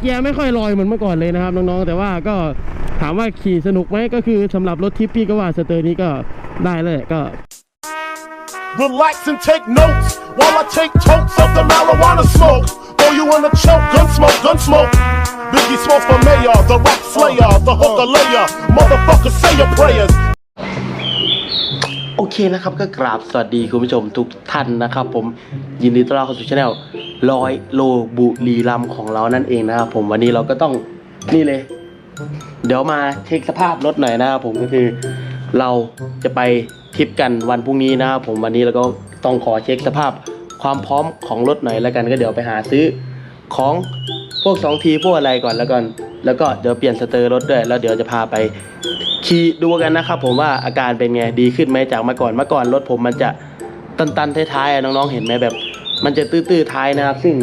เกียร์ไม่ค่อยลอยเหมือนเมื่อก่อนเลยนะครับน้องๆ แต่ว่าก็ถามว่าขี่สนุกไหมก็คือสำหรับรถทิปพี่ก็ว่าสเตอร์นี้ก็ได้เลยก็ Relax and take notes while I take totes of the marijuana smoke. Throw you in a choke, gun smoke, gun smoke. Biggie smokes for mayor, the rap slayer, the hooker layer. Motherfucker, say your prayers. โอเคนะครับก็กราบสวัสดีคุณผู้ชมทุกท่านนะครับ ผมยินดีต้อนรับเข้าสู่ช anel ร้อยโลบุรีรัมของเรานั่นเองนะครับผมวันนี้เราก็ต้องนี่เลย เดี๋ยวมาเช็คสภาพรถหน่อยนะครับผมก็คือเราจะไปทริปกันวันพรุ่งนี้นะครับผมวันนี้เราก็ต้องขอเช็คสภาพความพร้อมของรถหน่อยแล้วกันก็เดี๋ยวไปหาซื้อของพวกสองทีพวกอะไรก่อนแล้วกันแล้วก็เดี๋ยวเปลี่ยนสเตอร์รถด้วยแล้วเดี๋ยวจะพาไป ขี่ดูกันนะครับผมว่าอาการเป็นไงดีขึ้นไหมจากเมื่อก่อนเมื่อก่อนรถผมมันจะตันๆท้ายๆน้องๆเห็นไหมแบบ มันจะตื้อๆท้ายนะครับ ซึ่ง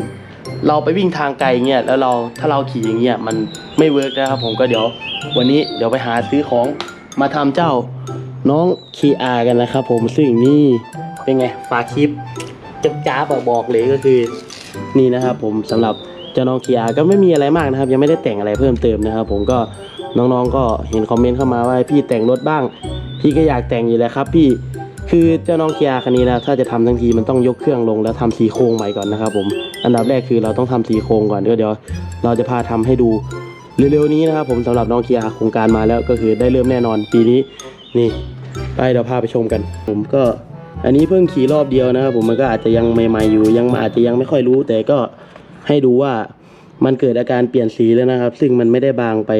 เราไปวิ่งทางไกลเงี้ยแล้วเราถ้าเราขี่อย่างเงี้ยมันไม่เวิร์กนะครับผมก็เดี๋ยววันนี้เดี๋ยวไปหาซื้อของมาทำเจ้าน้องคีอากันนะครับผมซึ่งนี่เป็นไงฝากคลิปจับจ้าบอะบอกเลยก็คือ นี่นะครับผมสำหรับเจ้าน้องคีอาก็ไม่มีอะไรมากนะครับ ยังไม่ได้แต่งอะไรเพิ่มเติมนะครับ ผมก็ น้องๆก็เห็นคอมเมนต์เข้ามาว่าพี่แต่งรถบ้าง พี่ก็อยากแต่งอยู่แล้วครับ พี่คือเจ้าน้องเคีอาคันนี้นะถ้าจะทำทั้งทีมันต้องยกเครื่องลงแล้วทำสีโครงใหม่ก่อนนะครับผมอันดับแรกคือเราต้องทำสีโครงก่อนเดี๋ยวเดี๋ยวเราจะพาทำให้ดูเร็วๆนี้นะครับผมสำหรับน้องเคีอาโครงการมาแล้วก็คือได้เริ่มแน่นอนปีนี้นี่ไปเดี๋ยวพาไปชมกัน ผมก็อันนี้เพิ่งขี่รอบเดียวนะครับผมมันก็อาจจะยังใหม่ๆอยู่ยังอาจจะยังไม่ค่อยรู้ แต่ก็ให้ดูว่า มันเกิดอาการเปลี่ยนสีแล้วนะครับ ซึ่งมันไม่ได้บางไป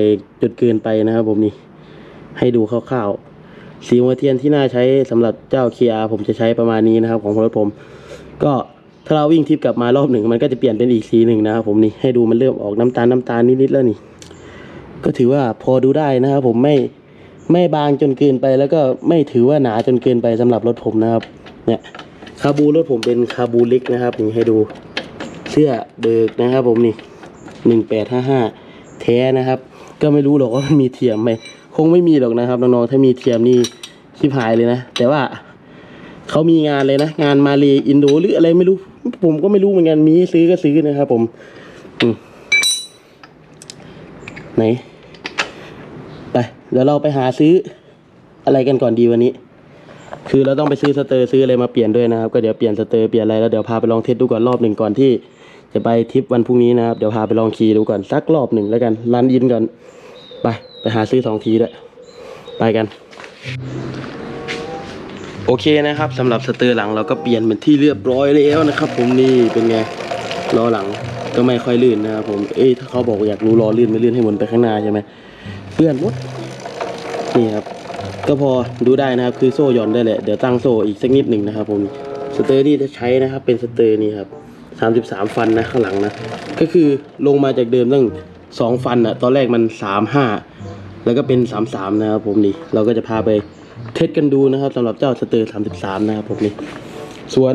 จนเกินไปนะครับ ผมนี่ให้ดูคร่าวๆสีหัวเทียนที่น่าใช้สำหรับเจ้าเคียผมจะใช้ประมาณนี้นะครับ ของรถผม ก็ถ้าเราวิ่งทิปกลับมารอบหนึ่งมันก็จะเปลี่ยนเป็นอีกสีหนึ่งนะครับ ผมนี่ให้ดูมันเริ่มออกน้ำตาลน้ำตาลนิดๆแล้วนี่ ก็ถือว่าพอดูได้นะครับ ผมไม่ไม่บางจนเกินไปแล้วก็ไม่ถือว่าหนาจนเกินไปสำหรับรถผมนะครับ เนี่ยคาบูรถผมเป็นคาบูเล็กนะครับนี่ให้ดูเสื้อเบิกนะครับ ผมนี่ หนึ่งแปดห้าห้าแท้นะครับ ก็ไม่รู้หรอกว่ามันมีเทียมไหมคงไม่มีหรอกนะครับน้องๆถ้ามีเทียมนี่ชิบหายเลยนะ แต่ว่าเขามีงานเลยนะ งานมาเลอินโดหรืออะไรไม่รู้ ผมก็ไม่รู้เหมือนกันมีซื้อก็ซื้อนะครับผมอืมไหนไปเดี๋ยวเราไปหาซื้ออะไรกันก่อนดีวันนี้ คือเราต้องไปซื้อสเตอร์ซื้ออะไรมาเปลี่ยนด้วยนะครับ ก็เดี๋ยวเปลี่ยนสเตอร์เปลี่ยนอะไรแล้วเดี๋ยวพาไปลองเทสดูก่อนรอบหนึ่งก่อนที่ จะไปทริปวันพรุ่งนี้นะครับ เดี๋ยวพาไปลองขี่ดูก่อนสักรอบหนึ่งแล้วกันรันอินก่อน ไปไปหาซื้อสองทีด้วยไปกัน โอเคนะครับสำหรับสเตอร์หลังเราก็เปลี่ยนเป็นที่เรียบร้อยแล้วนะครับ ผมนี่เป็นไงล้อหลังก็ไม่ค่อยลื่นนะครับผม เอ้ยถ้าเขาบอกอยากรู้ล้อลื่นไม่ลื่นให้หมุนไปข้างหน้าใช่ไหมเปื้อนหมดนี่ครับ ก็พอดูได้นะครับคือโซ่หย่อนได้แหละเดี๋ยวตั้งโซ่อีกสักนิดหนึ่งนะครับผมสเตอร์ที่จะใช้นะครับเป็นสเตอร์นี่ครับ สามสิบสามฟันนะข้างหลังนะ ก็คือลงมาจากเดิมตั้งสองฟันอะตอนแรกมันสามห้าแล้วก็เป็นสามสามนะครับผมนี่ เราก็จะพาไปเทสกันดูนะครับสำหรับเจ้าสเตอร์สามสิบสามนะครับผมนี่ ส่วน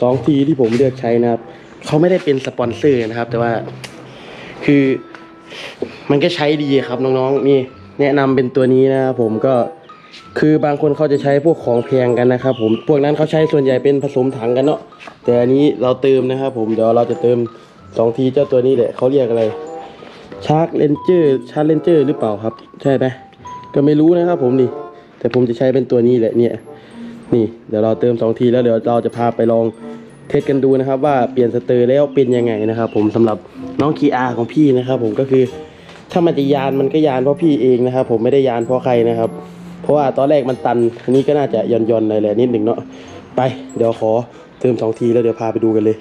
สองทีที่ผมเลือกใช้นะครับ เขาไม่ได้เป็นสปอนเซอร์นะครับ แต่ว่าคือมันก็ใช้ดีครับน้องๆนี่แนะนำเป็นตัวนี้นะครับผมก็ คือบางคนเขาจะใช้พวกของแพงกันนะครับ ผมพวกนั้นเขาใช้ส่วนใหญ่เป็นผสมถังกันเนาะแต่อันนี้เราเติมนะครับ ผมเดี๋ยวเราจะเติมสองทีเจ้าตัวนี้แหละเขาเรียกอะไรชาร์กเลนเจอร์ชาร์เลนเจอร์หรือเปล่าครับ ใช่ไหมก็ไม่รู้นะครับ ผมนี่ แต่ผมจะใช้เป็นตัวนี้แหละเนี่ยนี่เดี๋ยวเราเติมสองทีแล้วเดี๋ยวเราจะพาไปลองเทสกันดูนะครับ ว่าเปลี่ยนสเตอร์แล้วเป็นยังไงนะครับ ผมสำหรับน้องคีอาของพี่นะครับ ผมก็คือถ้ามันจะยานมันก็ยานเพราะพี่เองนะครับ ผมไม่ได้ยานเพราะใครนะครับ เพราะว่าตอนแรกมันตันอันนี้ก็น่าจะย่อนย่อนๆหน่อยแหละนิดหนึ่งเนาะไปเดี๋ยวขอเติมสองทีแล้วเดี๋ยวพาไปดูกันเลย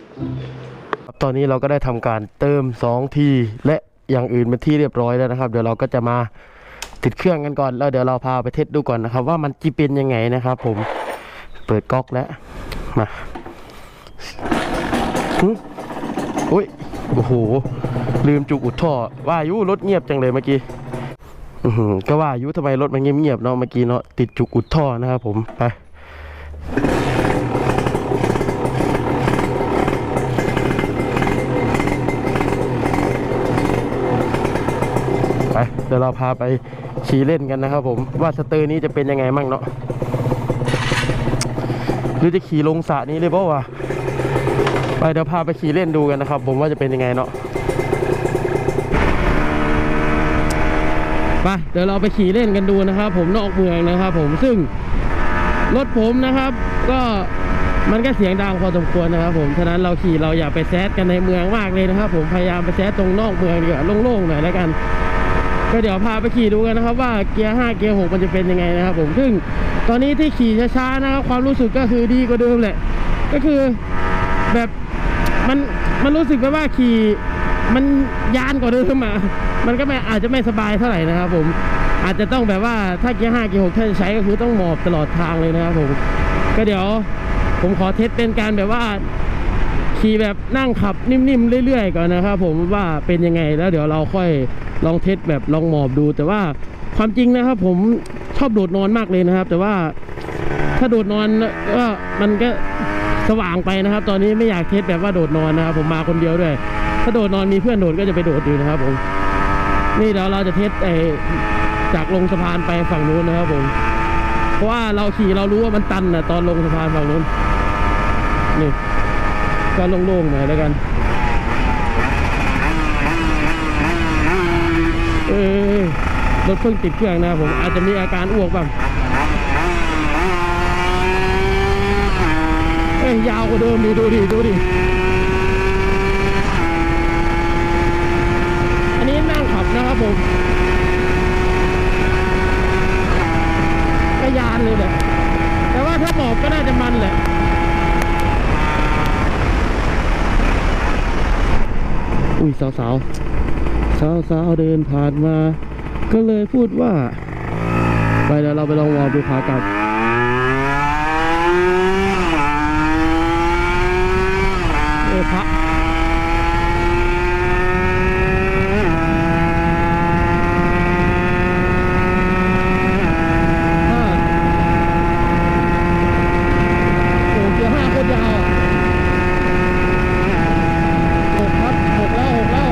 ตอนนี้เราก็ได้ทำการเติมสองทีและอย่างอื่นเป็นที่เรียบร้อยแล้วนะครับ เดี๋ยวเราก็จะมาติดเครื่องกันก่อนแล้วเดี๋ยวเราพาไปเทสดูก่อนนะครับ ว่ามันจะเป็นยังไงนะครับ ผมเปิดก๊อกแล้วมาอุ้ยโอ้โหลืมจุกอุดท่อว่ายุรถเงียบจังเลยเมื่อกี้ อือก็ว่าอายุทำไมรถมันเงียบๆเนาะเมื่อกี้เนาะติดจุกอุดท่อนะครับผมไปไปเดี๋ยวเราพาไปขี่เล่นกันนะครับผมว่าสเตอร์นี้จะเป็นยังไงมั่งเนาะหรือจะขี่ลงสระนี้เลยเปล่าวะไปเดี๋ยวพาไปขี่เล่นดูกันนะครับ ผมว่าจะเป็นยังไงเนาะ ไปเดี๋ยวเราไปขี่เล่นกันดูนะครับ ผมนอกเมืองนะครับ ผมซึ่งรถผมนะครับ ก็มันก็เสียงดังพอสมควรนะครับ ผมฉะนั้นเราขี่เราอย่าไปแซดกันในเมืองมากเลยนะครับ ผมพยายามไปแซดตรงนอกเมืองดีกว่าโล่งๆหน่อยแล้วกัน ก็เดี๋ยวพาไปขี่ดูกันนะครับ ว่าเกียร์5เกียร์6มันจะเป็นยังไงนะครับ ผมซึ่งตอนนี้ที่ขี่ช้าๆนะครับ ความรู้สึกก็คือดีกว่าเดิมแหละ ก็คือแบบมันมันรู้สึกแบบว่าขี่ มันยานกว่าเดิมมามันก็ไม่อาจจะไม่สบายเท่าไหร่นะครับ ผมอาจจะต้องแบบว่าถ้าเกียร์5เกียร์6ถ้าจะใช้ก็คือต้องหมอบตลอดทางเลยนะครับผมก็เดี๋ยวผมขอเทสเป็นการแบบว่าขี่แบบนั่งขับนิ่มๆเรื่อยๆก่อนนะครับ ผมว่าเป็นยังไงแล้วเดี๋ยวเราค่อยลองเทสแบบลองหมอบดู แต่ว่าความจริงนะครับ ผมชอบโดดนอนมากเลยนะครับ แต่ว่าถ้าโดดนอนก็มันก็สว่างไปนะครับ ตอนนี้ไม่อยากเทสแบบว่าโดดนอนนะครับ ผมมาคนเดียวด้วย ถ้าโดดนอนมีเพื่อนโดดก็จะไปโดดดูนะครับผมนี่เดี๋ยวเราจะเทสไอจากลงสะพานไปฝั่งนู้นนะครับผม เพราะว่าเราขี่เรารู้ว่ามันตันนะตอนลงสะพานฝั่งนู้นนี่ก็โล่งๆหน่อยแล้วกัน เออรถเพิ่งติดเครื่องนะครับผมอาจจะมีอาการอ้วกบ้างเอ้ยยาวกว่าเดิมดิดูดิดูดิ อันนี้ นะครับผมก็ยานเลยแหละแต่ว่าถ้าหมอบก็น่าจะมันแหละอุ้ยสาวสาวสาวสาวๆเดินผ่านมา ก็เลยพูดว่า ไปเดี๋ยวเราไปลองวอร์มดูขากลับ เออพระห้าโอ้เกียร์ห้าโคตรยาวอะ หกครับหกแล้วหกแล้ว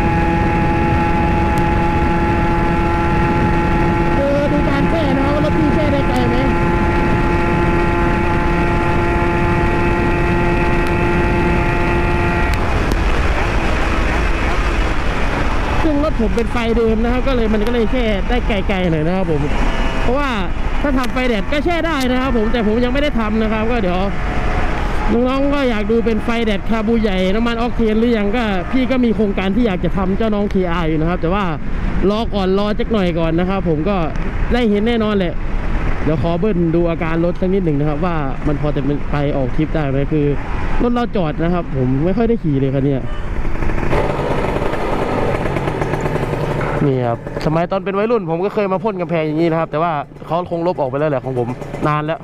เออดูการแช่นะครับว่ารถพี่แช่ได้ไกลไหมซึ่งรถผม เป็นไฟเดิมนะครับ ก็เลยมันก็เลยแช่ได้ไกลๆหน่อยนะครับผม เพราะว่าถ้าทำไฟแดดก็แช่ได้นะครับ ผมแต่ผมยังไม่ได้ทำนะครับ ก็เดี๋ยวน้องๆก็อยากดูเป็นไฟแดดคาบูใหญ่น้ำมันออกเทนหรือยังก็ พี่ก็มีโครงการที่อยากจะทำเจ้าน้อง KR อยู่นะครับ แต่ว่ารอก่อนรอจักหน่อยก่อนนะครับ ผมก็ได้เห็นแน่นอนแหละเดี๋ยวขอเบิ้ลดูอาการรถสักนิดหนึ่งนะครับ ว่ามันพอจะไปออกทริปได้ไหมคือรถเราจอดนะครับ ผมไม่ค่อยได้ขี่เลยคันเนี้ นี่ครับสมัยตอนเป็นวัยรุ่น ผมก็เคยมาพ่นกำแพงอย่างนี้นะครับ แต่ว่าเขาคงลบออกไปแล้วแหละของผมนานแล้ว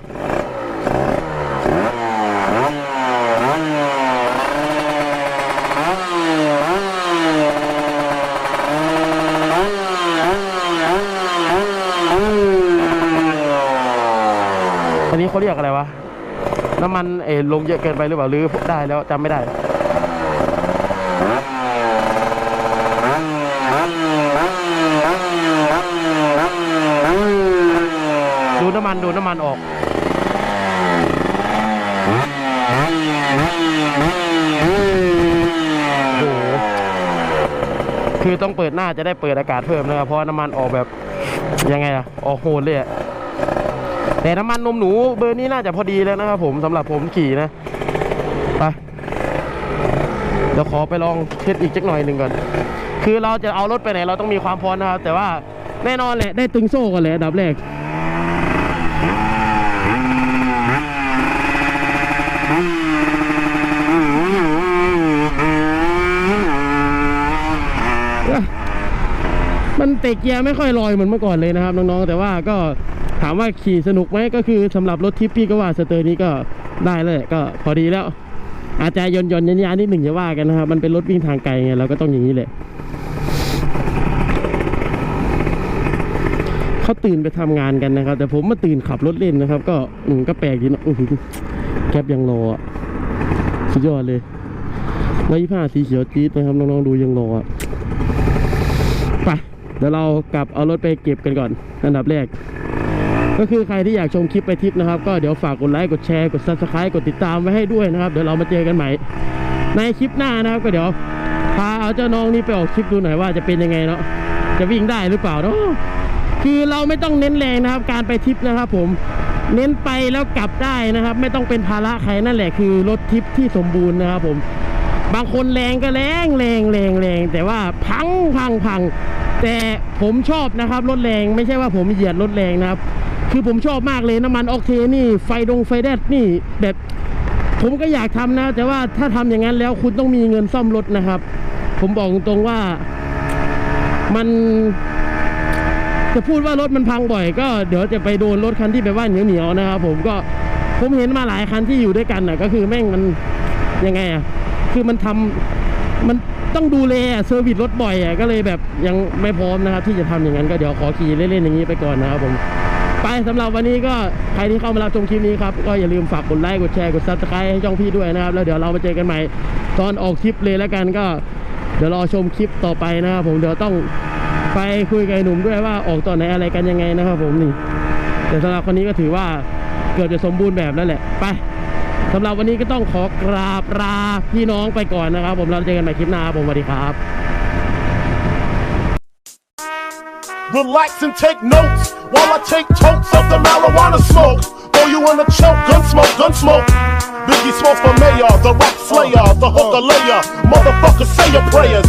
อันนี้เขาเรียกอะไรวะ น้ำมันเออลงเยอะเกินไปหรือเปล่าหรือได้แล้วจำไม่ได้ ดูน้ำ มันดูน้ำมันออกโอ้โหคือต้องเปิดหน้าจะได้เปิดอากาศเพิ่มนะครับเพราะน้ำมันออกแบบยังไงอะออกโหดเลยอะแต่น้ำมันนมหนูเบอร์นี้น่าจะพอดีแล้วนะครับผมสำหรับผมขี่นะไปเดี๋ยวขอไปลองเทสอีกจักหน่อยหนึ่งก่อน คือเราจะเอารถไปไหนเราต้องมีความพร้อมนะครับแต่ว่าแน่นอนแหละได้ตึงโซ่ก่อนเลยอันดับแรก มันเตะเกียร์ไม่ค่อยลอยเหมือนเมื่อก่อนเลยนะครับน้องๆแต่ว่าก็ถามว่าขี่สนุกไหมก็คือสำหรับรถทิปพี่ก็ว่าสเตอร์นี้ก็ได้เลยก็พอดีแล้ว อาจจะยนยนยันยานๆนิดหนึ่งจะว่ากันนะครับมันเป็นรถวิ่งทางไกลไงเราก็ต้องอย่างนี้แหละเขาตื่นไปทำงานกันนะครับ แต่ผมมาตื่นขับรถเล่นนะครับ ก็อืมก็แปลกดีนะอื้อหือแคปยังรออะสุดยอดเลยร้อยยี่ห้าสีเขียวจี๊ดนะครับน้องๆดูยังรออะ ดี๋ยวเรากลับเอารถไปเก็บกันก่อนอันดับแรก ก็คือใครที่อยากชมคลิปไปทริปนะครับ ก็เดี๋ยวฝากกดไลค์กดแชร์กด subscribe กดติดตามไว้ให้ด้วยนะครับ เดี๋ยวเรามาเจอกันใหม่ ในคลิปหน้านะครับก็เดี๋ยวพาเอาเจ้าน้องนี่ไปออกคลิปดูหน่อยว่าจะเป็นยังไงเนาะจะวิ่งได้หรือเปล่าเนาะคือเราไม่ต้องเน้นแรงนะครับ การไปทริปนะครับ ผมเน้นไปแล้วกลับได้นะครับ ไม่ต้องเป็นภาระใครนั่นแหละคือรถทริปที่สมบูรณ์นะครับผม บางคนแรงก็แรงแรงแรงแรงแต่ว่าพังพังพัง แต่ผมชอบนะครับรถแรงไม่ใช่ว่าผมเหยียดรถแรงนะครับ คือผมชอบมากเลยน้ำมันออกเทนี่ไฟดงไฟแดดนี่แบบผมก็อยากทำนะ แต่ว่าถ้าทำอย่างนั้นแล้วคุณต้องมีเงินซ่อมรถนะครับ ผมบอกตรงๆว่ามันจะพูดว่ารถมันพังบ่อย ก็เดี๋ยวจะไปโดนรถคันที่แบบว่าเหนียวๆนะครับ ผมก็ผมเห็นมาหลายคันที่อยู่ด้วยกันน่ะก็คือแม่งมันยังไงอะคือมันทำมัน ต้องดูแลเซอร์วิสรถบ่อยก็เลยแบบยังไม่พร้อมนะครับ ที่จะทำอย่างนั้นก็เดี๋ยวขอขี่เล่นๆอย่างนี้ไปก่อนนะครับผมไปสำหรับวันนี้ก็ใครที่เข้ามารับชมคลิปนี้ครับ ก็อย่าลืมฝากกดไลค์กดแชร์กดซับสไครต์ให้ช่องพี่ด้วยนะครับ แล้วเดี๋ยวเรามาเจอกันใหม่ตอนออกคลิปเลยแล้วกันก็เดี๋ยวรอชมคลิปต่อไปนะครับผมเดี๋ยวต้องไปคุยกับไอหนุ่มด้วยว่าออกตอนไหนอะไรกันยังไงนะครับผมนี่แต่สำหรับคนนี้ก็ถือว่าเกือบจะสมบูรณ์แบบแล้วแหละไป สำหรับวันนี้ก็ต้องขอกราบลาพี่น้องไปก่อนนะครับ ผมเราเจอกันใหม่คลิปหน้าผมสวัสดีครับ Relax and take notes while I take totes of the marijuana smoke. Throw you in a choke, gun smoke, gun smoke. Biggie smokes for mayor, the rap slayer, the hooker layer. Motherfucker, say your prayers.